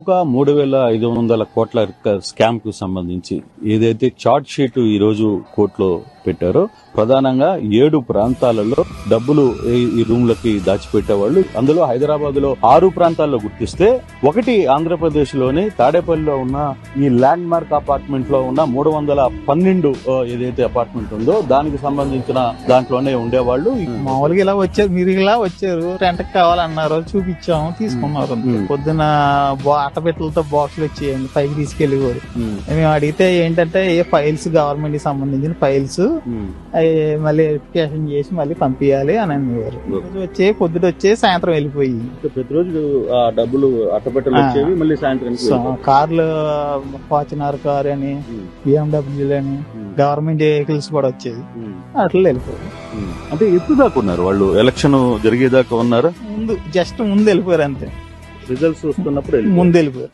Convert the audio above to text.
ఒక మూడు వేల ఐదు వందల కోట్ల స్కామ్కు సంబంధించి ఏదైతే చార్ట్ షీట్ ఈ రోజు కోర్టులో పెట్టారో. ప్రధానంగా ఏడు ప్రాంతాలలో డబ్బులు ఈ- రూమ్లకి దాచిపెట్టేవాళ్ళు. అందులో హైదరాబాద్లో ఆరు ప్రాంతాల్లో గుర్తిస్తే ఒకటి ఆంధ్రప్రదేశ్లోని తాడేపల్లిలో ఉన్న ఈ ల్యాండ్ మార్క్ అపార్ట్మెంట్లో ఉన్న మూడు వందల పన్నెండు ఏదైతే అపార్ట్మెంట్ ఉందో దానికి సంబంధించిన దాంట్లోనే ఉండేవాళ్ళు. మామూలుగా ఇలా వచ్చారు మీరు ఇలా వచ్చారు రెంట్ కావాలన్నారు చూపించాము తీసుకున్నారు. పొద్దున అట్టపెట్టలతో బాక్సులు వచ్చేయండి పైకి తీసుకెళ్ళేవారు మేము అడిగితే ఏంటంటే ఏ ఫైల్స్ గవర్నమెంట్కి సంబంధించిన ఫైల్స్ మళ్ళీ వెరిఫికేషన్ చేసి మళ్ళీ పంపించాలి అని అనేవారు రోజు వచ్చే పొద్దుట వచ్చే సాయంత్రం వెళ్ళిపోయి. ప్రతిరోజు డబ్బులు అట్టపెట్టలు. వచ్చేవి మళ్ళీ సాయంత్రం కార్లు ఫార్చునర్ కార్ అని బిఎండబ్ల్యూ అని గవర్నమెంట్ వెహికల్స్ కూడా వచ్చేది అట్లా వెళ్ళిపోయారు అంటే ఎప్పుడు దాకా ఉన్నారు వాళ్ళు? ఎలక్షన్ జరిగేదాకా ఉన్నారా? ముందు జస్ట్ ముందు వెళ్ళిపోయారు అంతే. రిజల్ట్స్ వస్తున్నప్పుడు ముందు వెళ్ళిపోయారు.